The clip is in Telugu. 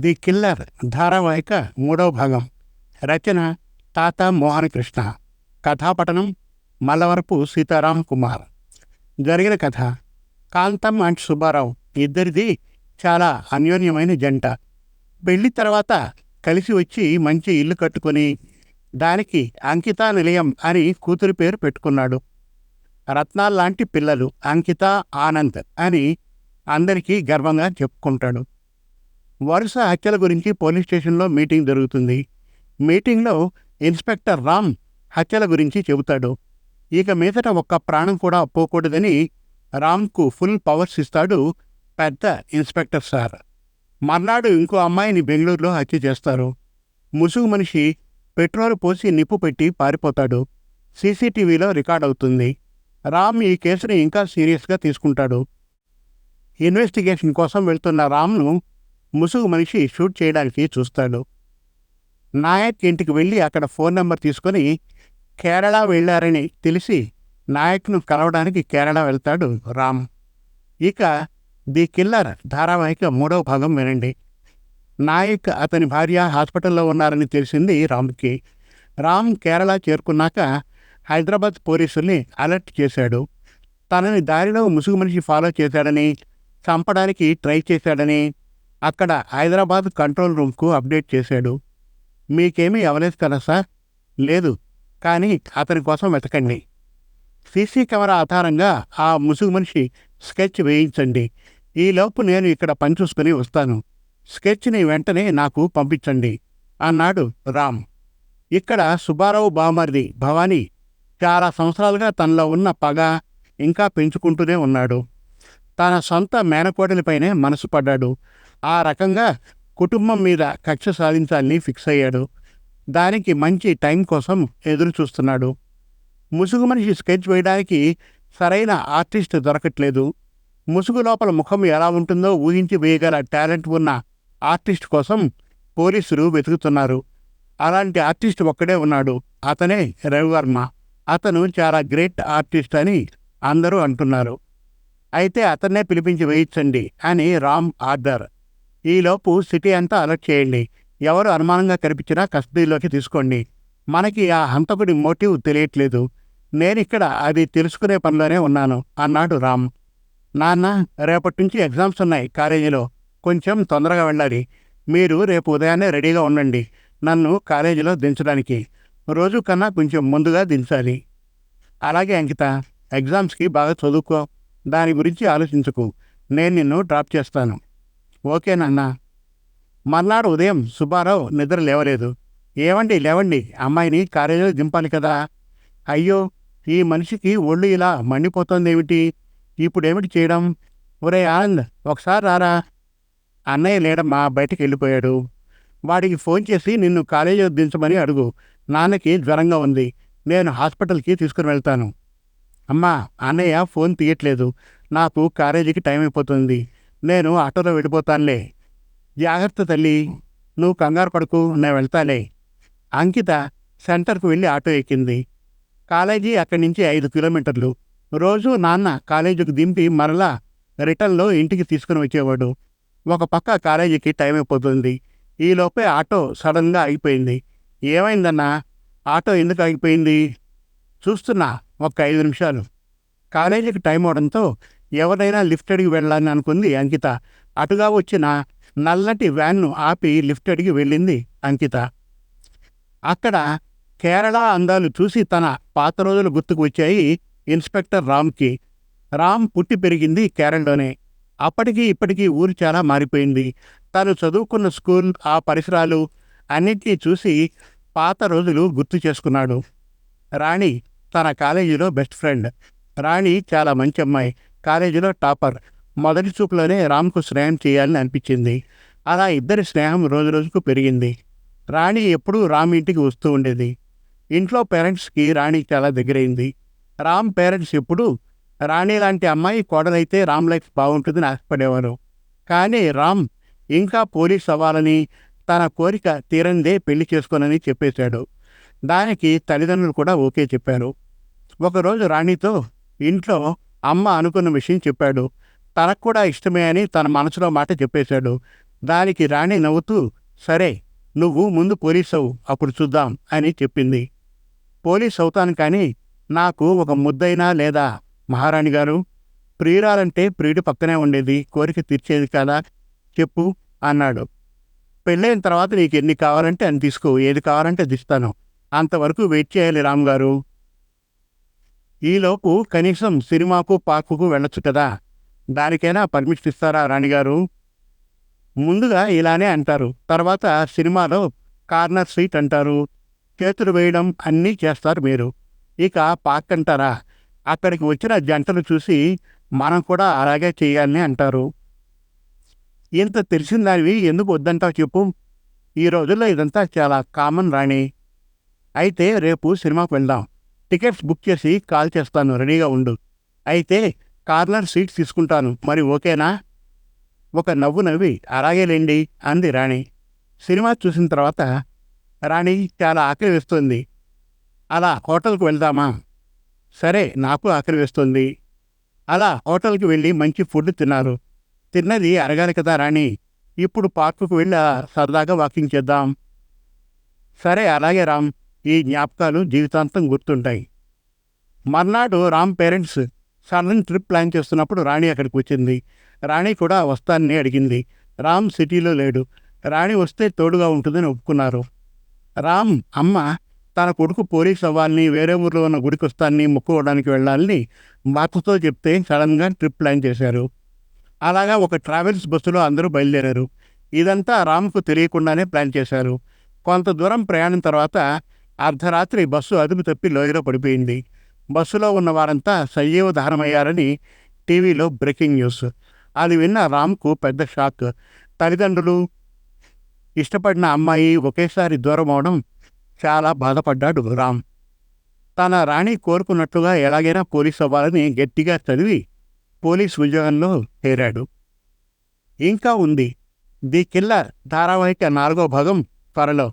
ది కిల్లర్ ధారావాహిక మూడవ భాగం. రచన తాత మోహన్ కృష్ణ కథాపటనం మల్లవరపు సీతారాం కుమార్. జరిగిన కథ కాంతం అండ్ సుబ్బారావు ఇద్దరిది చాలా అన్యోన్యమైన జంట. పెళ్ళి తర్వాత కలిసి వచ్చి మంచి ఇల్లు కట్టుకొని దానికి అంకితా నిలయం అని కూతురి పేరు పెట్టుకున్నాడు. రత్నాల్లాంటి పిల్లలు అంకిత ఆనంద్ అని అందరికీ గర్వంగా చెప్పుకుంటాడు. వరుస హత్యల గురించి పోలీస్ స్టేషన్లో మీటింగ్ జరుగుతుంది. మీటింగ్లో ఇన్స్పెక్టర్ రామ్ హత్యల గురించి చెబుతాడు. ఇక మీదట ఒక్క ప్రాణం కూడా పోకూడదని రామ్కు ఫుల్ పవర్స్ ఇస్తాడు పెద్ద ఇన్స్పెక్టర్ సార్. మర్నాడు ఇంకో అమ్మాయిని బెంగళూరులో హత్య చేస్తారు. ముసుగు మనిషి పెట్రోల్ పోసి నిప్పు పెట్టి పారిపోతాడు. సీసీటీవీలో రికార్డ్ అవుతుంది. రామ్ ఈ కేసుని ఇంకా సీరియస్గా తీసుకుంటాడు. ఇన్వెస్టిగేషన్ కోసం వెళ్తున్న రామ్ను ముసుగు మనిషి షూట్ చేయడానికి చూస్తాడు. నాయక్ ఇంటికి వెళ్ళి అక్కడ ఫోన్ నెంబర్ తీసుకొని కేరళ వెళ్ళారని తెలిసి నాయక్ను కలవడానికి కేరళ వెళ్తాడు రామ్. ఇక ది కిల్లర్ ధారావాహిక మూడవ భాగం వినండి. నాయక్ అతని భార్య హాస్పిటల్లో ఉన్నారని తెలిసింది రామ్కి. రామ్ కేరళ చేరుకున్నాక హైదరాబాద్ పోలీసుల్ని అలర్ట్ చేశాడు. తనని దారిలో ముసుగు మనిషి ఫాలో చేశాడని చంపడానికి ట్రై చేశాడని అక్కడ హైదరాబాద్ కంట్రోల్ రూమ్కు అప్డేట్ చేశాడు. మీకేమీ అవ్వలేదు కదా సార్? లేదు. కానీ అతని కోసం వెతకండి. సీసీ కెమెరా ఆధారంగా ఆ ముసుగు మనిషి స్కెచ్ వేయించండి. ఈలోపు నేను ఇక్కడ పని చూసుకుని వస్తాను. స్కెచ్ని వెంటనే నాకు పంపించండి. అన్నాడు రామ్. ఇక్కడ సుబ్బారావు బామర్ది భవానీ చాలా సంవత్సరాలుగా తనలో ఉన్న పగ ఇంకా పెంచుకుంటూనే ఉన్నాడు. తన సొంత మేనకోడలిపైనే మనసు పడ్డాడు. ఆ రకంగా కుటుంబం మీద కక్ష సాధించాలని ఫిక్స్ అయ్యాడు. దానికి మంచి టైం కోసం ఎదురు చూస్తున్నాడు. ముసుగు మనిషి స్కెచ్ వేయడానికి సరైన ఆర్టిస్ట్ దొరకట్లేదు. ముసుగు లోపల ముఖం ఎలా ఉంటుందో ఊహించి వేయగల టాలెంట్ ఉన్న ఆర్టిస్ట్ కోసం పోలీసులు వెతుకుతున్నారు. అలాంటి ఆర్టిస్ట్ ఒక్కడే ఉన్నాడు. అతనే రవివర్మ. అతను చాలా గ్రేట్ ఆర్టిస్ట్ అని అందరూ అంటున్నారు. అయితే అతన్నే పిలిపించి వేయించండి అని రామ్ ఆర్డర్. ఈలోపు సిటీ అంతా అలర్ట్ చేయండి. ఎవరు అనుమానంగా కనిపించినా కస్టడీలోకి తీసుకోండి. మనకి ఆ హంతకుడి మోటివ్ తెలియట్లేదు. నేనిక్కడ అది తెలుసుకునే పనిలోనే ఉన్నాను అన్నాడు రామ్. నాన్న రేపటి నుంచి ఎగ్జామ్స్ ఉన్నాయి కాలేజీలో. కొంచెం తొందరగా వెళ్ళాలి. మీరు రేపు ఉదయాన్నే రెడీగా ఉండండి నన్ను కాలేజీలో దించడానికి. రోజు కన్నా కొంచెం ముందుగా దించాలి. అలాగే అంకిత ఎగ్జామ్స్కి బాగా చదువుకో. దాని గురించి ఆలోచించకు. నేను నిన్ను డ్రాప్ చేస్తాను. ఓకేనన్నా మర్నాడు ఉదయం సుబ్బారావు నిద్ర లేవలేదు. ఏవండి లేవండి అమ్మాయిని కాలేజీలో దింపాలి కదా. అయ్యో ఈ మనిషికి ఒళ్ళు ఇలా మండిపోతుందేమిటి? ఇప్పుడేమిటి చేయడం? ఒరే ఆనంద్ ఒకసారి రారా? అన్నయ్య లేడమ్మా బయటికి వెళ్ళిపోయాడు. వాడికి ఫోన్ చేసి నిన్ను కాలేజీలో దించమని అడుగు. నాన్నకి జ్వరంగా ఉంది. నేను హాస్పిటల్కి తీసుకుని వెళ్తాను. అమ్మా అన్నయ్య ఫోన్ తీయట్లేదు. నాకు కాలేజీకి టైం అయిపోతుంది. నేను ఆటోలో వెళ్ళిపోతానులే. జాగ్రత్త తల్లి. నువ్వు కంగారు పడుకు నేను వెళ్తాలే. అంకిత సెంటర్కు వెళ్ళి ఆటో ఎక్కింది. కాలేజీ అక్కడి నుంచి ఐదు కిలోమీటర్లు. రోజు నాన్న కాలేజీకి దింపి మరలా రిటర్న్లో ఇంటికి తీసుకుని వచ్చేవాడు. ఒక పక్క కాలేజీకి టైం అయిపోతుంది. ఈలోపే ఆటో సడన్గా ఆగిపోయింది. ఏమైందన్నా? ఆటో ఎందుకు ఆగిపోయింది? చూస్తున్నా ఒక ఐదు నిమిషాలు. కాలేజీకి టైం అవడంతో ఎవరైనా లిఫ్ట్ అడిగి వెళ్ళాలని అనుకుంది అంకిత. అటుగా వచ్చిన నల్లటి వ్యాన్ను ఆపి లిఫ్ట్ అడిగి వెళ్ళింది అంకిత. అక్కడ కేరళ అందాలు చూసి తన పాత రోజులు గుర్తుకు వచ్చాయి ఇన్స్పెక్టర్ రామ్కి. రామ్ పుట్టి పెరిగింది కేరళలోనే. అప్పటికి ఇప్పటికీ ఊరు చాలా మారిపోయింది. తను చదువుకున్న స్కూల్ ఆ పరిసరాలు అన్నిటినీ చూసి పాత రోజులు గుర్తు చేసుకున్నాడు. రాణి తన కాలేజీలో బెస్ట్ ఫ్రెండ్. రాణి చాలా మంచి అమ్మాయి. కాలేజీలో టాపర్. మొదటి చూపులోనే రామ్కు స్నేహం చేయాలని అనిపించింది. అలా ఇద్దరి స్నేహం రోజు రోజుకు పెరిగింది. రాణి ఎప్పుడూ రామ్ ఇంటికి వస్తూ ఉండేది. ఇంట్లో పేరెంట్స్కి రాణి చాలా దగ్గరైంది. రామ్ పేరెంట్స్ ఎప్పుడూ రాణి లాంటి అమ్మాయి కోడలైతే రామ్ లైఫ్ బాగుంటుందని ఆశపడేవారు. కానీ రామ్ ఇంకా పోలీస్ అవ్వాలని తన కోరిక తీరందే పెళ్ళి చేసుకోనని చెప్పేశాడు. దానికి తల్లిదండ్రులు కూడా ఓకే చెప్పారు. ఒకరోజు రాణితో ఇంట్లో అమ్మ అనుకున్న విషయం చెప్పాడు. తనకు కూడా ఇష్టమే అని తన మనసులో మాట చెప్పేశాడు. దానికి రాణి నవ్వుతూ సరే నువ్వు ముందు పోలీస్ అవు అప్పుడు చూద్దాం అని చెప్పింది. పోలీస్ అవుతాను కానీ నాకు ఒక ముద్దైనా లేదా? మహారాణి గారు ప్రియురాలంటే ప్రియుడి పక్కనే ఉండేది కోరిక తీర్చేది కదా? చెప్పు అన్నాడు. పెళ్ళైన తర్వాత నీకు ఎన్ని కావాలంటే అని తీసుకో ఏది కావాలంటే అది ఇస్తాను. అంతవరకు వెయిట్ చేయాలి రామ్ గారు. ఈలోపు కనీసం సినిమాకు పార్కుకు వెళ్ళొచ్చు కదా. దానికైనా పర్మిషన్ ఇస్తారా రాణిగారు ముందుగా ఇలానే అంటారు. తర్వాత సినిమాలో కార్నర్ సీట్ అంటారు. చేతులు వేయడం అన్నీ చేస్తారు మీరు. ఇక పార్క్ అంటారా? అక్కడికి వచ్చిన జంటలు చూసి మనం కూడా అలాగే చేయాలని అంటారు. ఇంత తెలిసిన దానివి ఎందుకు వద్దంటావు చెప్పు. ఈ రోజుల్లో ఇదంతా చాలా కామన్ రాణి. అయితే రేపు సినిమాకు వెళ్దాం. టికెట్స్ బుక్ చేసి కాల్ చేస్తాను రెడీగా ఉండు. అయితే కార్నర్ సీట్స్ తీసుకుంటాను. మరి ఓకేనా? ఒక నవ్వు నవ్వి అలాగేలేండి అంది రాణి. సినిమా చూసిన తర్వాత రాణి చాలా ఆకలి వేస్తుంది. అలా హోటల్కి వెళ్దామా? సరే నాకు ఆకలి వేస్తుంది. అలా హోటల్కి వెళ్ళి మంచి ఫుడ్ తిన్నారు. తిన్నది అరగాలి కదా రాణి. ఇప్పుడు పార్కుకు వెళ్ళి సరదాగా వాకింగ్ చేద్దాం. సరే అలాగే రామ్. ఈ జ్ఞాపకాలు జీవితాంతం గుర్తుంటాయి. మర్నాడు Ram parents sudden trip plan చేస్తున్నప్పుడు రాణి అక్కడికి వచ్చింది. రాణి కూడా వస్తానని అడిగింది. రామ్ సిటీలో లేడు. రాణి వస్తే తోడుగా ఉంటుందని ఒప్పుకున్నారు. రామ్ అమ్మ తన కొడుకు పోలీస్ అవ్వాలని వేరే ఊర్లో ఉన్న గుడికి వస్తానని మొక్కుకోవడానికి వెళ్ళాలని మాతతో చెప్తే సడన్గా ట్రిప్ ప్లాన్ చేశారు. అలాగా ఒక ట్రావెల్స్ బస్సులో అందరూ బయలుదేరారు. ఇదంతా రామ్కు తెలియకుండానే ప్లాన్ చేశారు. కొంత దూరం ప్రయాణం తర్వాత అర్ధరాత్రి బస్సు అదుపు తప్పి లోయలో పడిపోయింది. బస్సులో ఉన్న వారంతా సజీవ దహనమయ్యారని టీవీలో బ్రేకింగ్ న్యూస్. అది విన్న రామ్కు పెద్ద షాక్. తల్లిదండ్రులు ఇష్టపడిన అమ్మాయి ఒకేసారి దూరం అవడం చాలా బాధపడ్డాడు రామ్. తన రాణి కోరుకున్నట్లుగా ఎలాగైనా పోలీస్ అవ్వాలని గట్టిగా చదివి పోలీస్ ఉద్యోగంలో చేరాడు. ఇంకా ఉంది. ది కిల్లర్ ధారావాహిక నాలుగో భాగం త్వరలో.